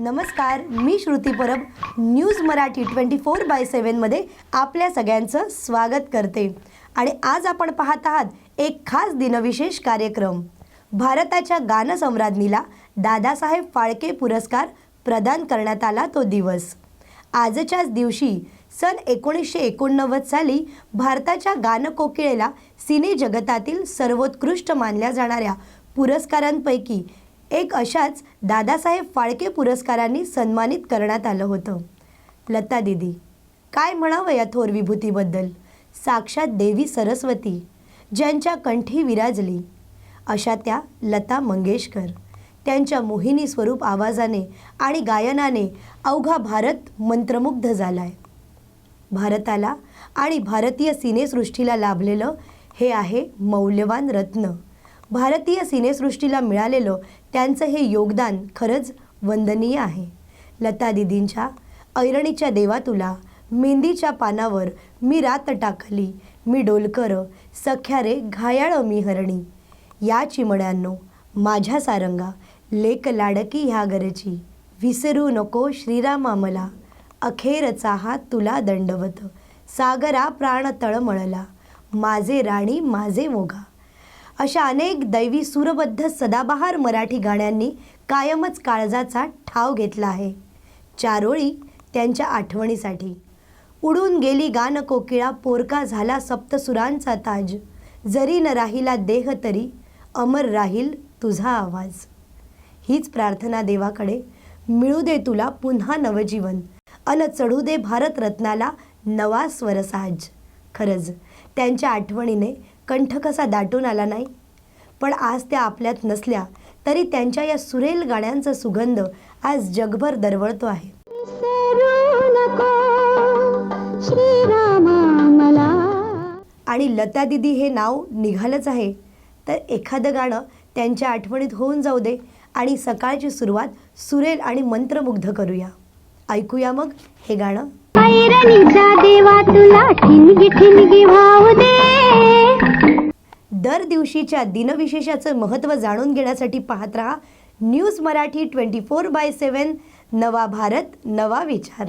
नमस्कार मी Shruti Parab news Marathi twenty four by सेवनमध्ये आपल्या सगळ्यांचं स्वागत करते. आणि आज आपण पाहत आहात एक खास दिनविशेष कार्यक्रम. भारताच्या गानसम्राज्ञीला दादासाहेब फाळके पुरस्कार प्रदान करण्यात आला तो दिवस. आजच्याच दिवशी सन एकोणीसशे एकोणनव्वद साली भारताच्या गानकोकिळेला सिने जगतातील सर्वोत्कृष्ट मानल्या जाणाऱ्या पुरस्कारांपैकी एक अशाच दादासाहेब फाळके पुरस्कारांनी सन्मानित करण्यात आलं होतं. लता दिदी काय म्हणावं या थोर विभूतीबद्दल? साक्षात देवी सरस्वती ज्यांच्या कंठी विराजली. अशा त्या लता मंगेशकर. त्यांच्या मोहिनी स्वरूप आवाजाने आणि गायनाने अवघा भारत मंत्रमुग्ध झालाय. भारताला आणि भारतीय सिनेसृष्टीला लाभलेलं हे आहे मौल्यवान रत्न. भारतीय सिनेसृष्टीला मिळालेलं त्यांचं हे योगदान खरंच वंदनीय आहे. लता दिदींच्या ऐरणीच्या देवा तुला मेहंदीच्या पानावर मी रात टाकली मी डोलकर सख्या रे घायाळ मी हरणी. या चिमड्यांनो माझ्या सारंगा लेक लाडकी ह्या गरची विसरू नको श्रीरामा मला. अखेरचा हात तुला दंडवत सागरा प्राण तळमळला माझे राणी माझे मोगा. अशा अनेक दैवी सुरबद्ध सदाबहार मराठी गाण्यांनी कायमच काळजाचा ठाव घेतला आहे. चारोळी त्यांच्या आठवणीसाठी. उडून गेली गान कोकिळा पोरका झाला सप्तसुरांचा ताज. जरी न राहिला देह तरी अमर राहील तुझा आवाज. हीच प्रार्थना देवाकडे. मिळू दे तुला पुन्हा नवजीवन. अन चढू दे भारतरत्नाला नवा स्वरसाज. खरंच त्यांच्या आठवणीने कंठ कसा दाटून आला नाही? पण आज त्या आपल्यात नसल्या तरी त्यांच्या या सुरेल गाण्यांचा सुगंध आज जगभर दरवळतो आहे. मला आणि लता दिदी हे नाव निघालंच आहे. तर एखादं गाणं त्यांच्या आठवणीत होऊन जाऊ दे आणि सकाळची सुरुवात सुरेल आणि मंत्रमुग्ध करूया. ऐकूया मग हे गाणं. देवा तुला ठिणगी ठिणगी वाहू दे. दर दिवशीच्या दिनविशेषाचं महत्त्व जाणून घेण्यासाठी पाहत रहा news Marathi twenty four by seven नवा भारत नवा विचार.